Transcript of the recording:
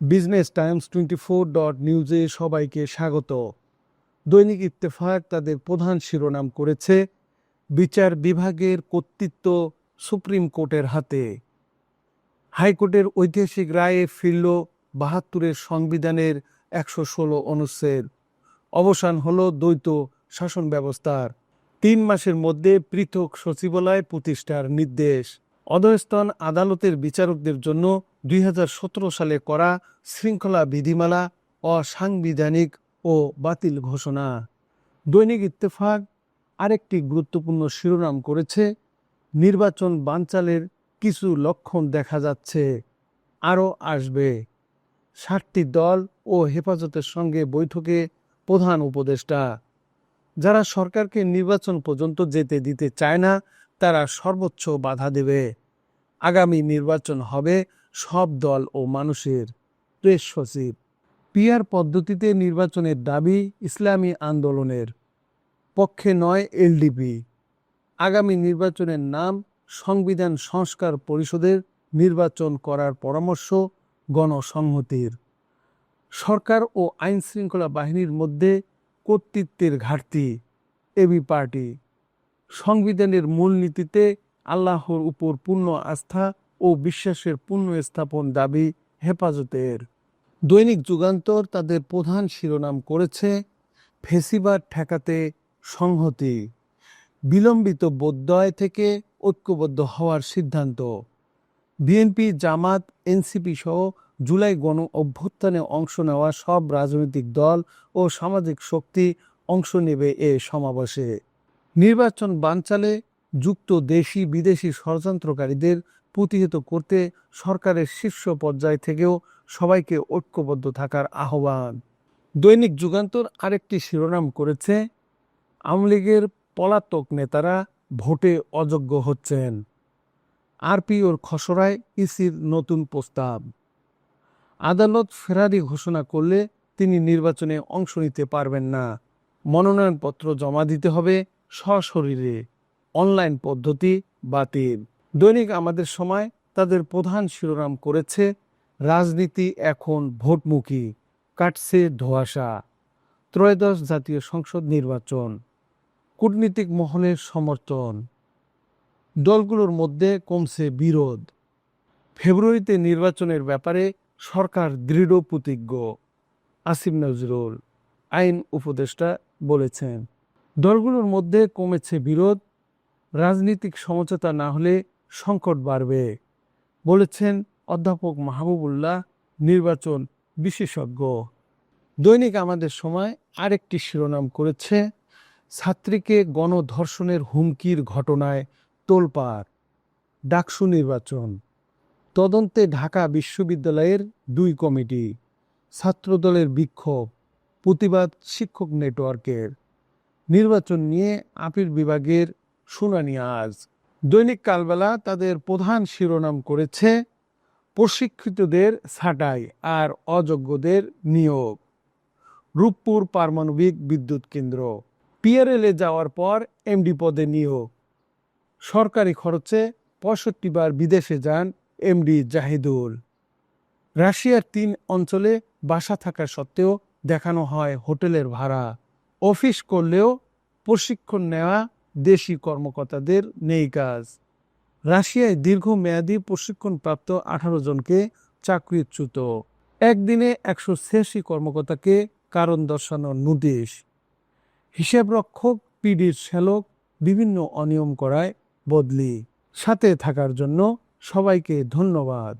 Business Times twenty four dot নিউজে সবাইকে স্বাগত। দৈনিক ইত্তেফাক তাদের প্রধান শিরোনাম করেছে, বিচার বিভাগের কর্তৃত্ব সুপ্রিম কোর্টের হাতে। হাইকোর্টের ঐতিহাসিক রায়ে ফিরল বাহাত্তরের সংবিধানের একশো ষোলো অনুচ্ছেদ। অবসান হল দ্বৈত শাসন ব্যবস্থার। তিন মাসের মধ্যে পৃথক সচিবালয় প্রতিষ্ঠার নির্দেশ। অধস্তন আদালতের বিচারকদের জন্য দুই হাজার সতেরো সালে করা শৃঙ্খলা বিধিমালা, অসাংবিধানিক ও বাতিল ঘোষণা। দৈনিক ইত্তেফাক আরেকটি গুরুত্বপূর্ণ শিরোনাম করেছে, নির্বাচন বানচালের কিছু লক্ষণ দেখা যাচ্ছে, আরও আসবে। ষাটটি দল ও হেফাজতের সঙ্গে বৈঠকে প্রধান উপদেষ্টা। যারা সরকারকে নির্বাচন পর্যন্ত যেতে দিতে চায় না, তারা সর্বোচ্চ বাধা দেবে। আগামী নির্বাচন হবে সব দল ও মানুষের প্রেস সচিব। পিয়ার পদ্ধতিতে নির্বাচনের দাবি ইসলামী আন্দোলনের পক্ষে নয় এলডিপি। আগামী নির্বাচনের নাম সংবিধান সংস্কার পরিষদের নির্বাচন করার পরামর্শ গণসংহতির। সরকার ও আইন শৃঙ্খলা বাহিনীর মধ্যে কর্তৃত্বের ঘাটতি। এবি পার্টি সংবিধানের মূলনীতিতে আল্লাহর উপর পূর্ণ আস্থা ও বিশ্বাসের পূর্ণ স্থাপন দাবি হেফাজতের। দৈনিক যুগান্তর তাদের প্রধান শিরোনাম করেছে ফেসিবাদ ঠেকাতে সংহতি। বিলম্বিত বোধদয় থেকে ঐক্যবদ্ধ হওয়ার সিদ্ধান্ত। বিএনপি, জামাত, এনসিপি সহ জুলাই গণ অভ্যুত্থানে অংশ নেওয়া সব রাজনৈতিক দল ও সামাজিক শক্তি অংশ নেবে এ সমাবেশে। নির্বাচন বানচালে যুক্ত দেশি বিদেশি ষড়যন্ত্রকারীদের প্রতিহত করতে সরকারের শীর্ষ পর্যায় থেকেও সবাইকে ঐক্যবদ্ধ থাকার আহ্বান। দৈনিক যুগান্তর আরেকটি শিরোনাম করেছে, আওয়ামী লীগের পলাতক নেতারা ভোটে অযোগ্য হচ্ছেন। আরপিওর খসড়ায় ইসির নতুন প্রস্তাব। আদালত ফেরারি ঘোষণা করলে তিনি নির্বাচনে অংশ নিতে পারবেন না। মনোনয়নপত্র জমা দিতে হবে সশরীরে। অনলাইন পদ্ধতি বাতিল। দৈনিক আমাদের সময় তাদের প্রধান শিরোনাম করেছে, রাজনীতি এখন ভোটমুখী, কাটছে ধোয়াশা। ত্রয়োদশ জাতীয় সংসদ নির্বাচন, কূটনীতিক মহলের সমর্থন। দলগুলোর মধ্যে কমছে বিরোধ। ফেব্রুয়ারিতে নির্বাচনের ব্যাপারে সরকার দৃঢ় প্রতিজ্ঞ আসিম নজরুল, আইন উপদেষ্টা বলেছেন। দলগুলোর মধ্যে কমেছে বিরোধ রাজনৈতিক সমঝোতা না হলে সংকট বাড়বে, বলেছেন অধ্যাপক মাহবুবুল্লাহ, নির্বাচন বিশেষজ্ঞ। দৈনিক আমাদের সময় আরেকটি শিরোনাম করেছে, ছাত্রীকে গণধর্ষণের হুমকির ঘটনায় তোলপাড়, ডাকসু নির্বাচন, তদন্তে ঢাকা বিশ্ববিদ্যালয়ের দুই কমিটি, ছাত্রদলের বিক্ষোভ, প্রতিবাদ শিক্ষক নেটওয়ার্কের, নির্বাচন নিয়ে আপিল বিভাগের শুনানি আজ। দৈনিক কালবেলা তাদের প্রধান শিরোনাম করেছে প্রশিক্ষিতদের ছাঁটাই আর অযোগ্যদের নিয়োগ। রূপপুর পারমাণবিক বিদ্যুৎ কেন্দ্র পিআরএলে যাওয়ার পর এমডি পদে নিয়োগ। সরকারি খরচে পঁয়ষট্টি বার বিদেশে যান এমডি জাহিদুল। রাশিয়ার তিন অঞ্চলে বাসা থাকা সত্ত্বেও দেখানো হয় হোটেলের ভাড়া। অফিস করলেও প্রশিক্ষণ নেওয়া দেশি কর্মকর্তাদের নেই কাজ। রাশিয়ায় দীর্ঘমেয়াদী প্রশিক্ষণপ্রাপ্ত আঠারো জনকে চাকরিচ্যুত। একদিনে একশো ছিয়াশি কর্মকর্তাকে কারণ দর্শানোর নোটিশ। হিসাবরক্ষক, পিডির শ্যালক, বিভিন্ন অনিয়ম করায় বদলি। সাথে থাকার জন্য সবাইকে ধন্যবাদ।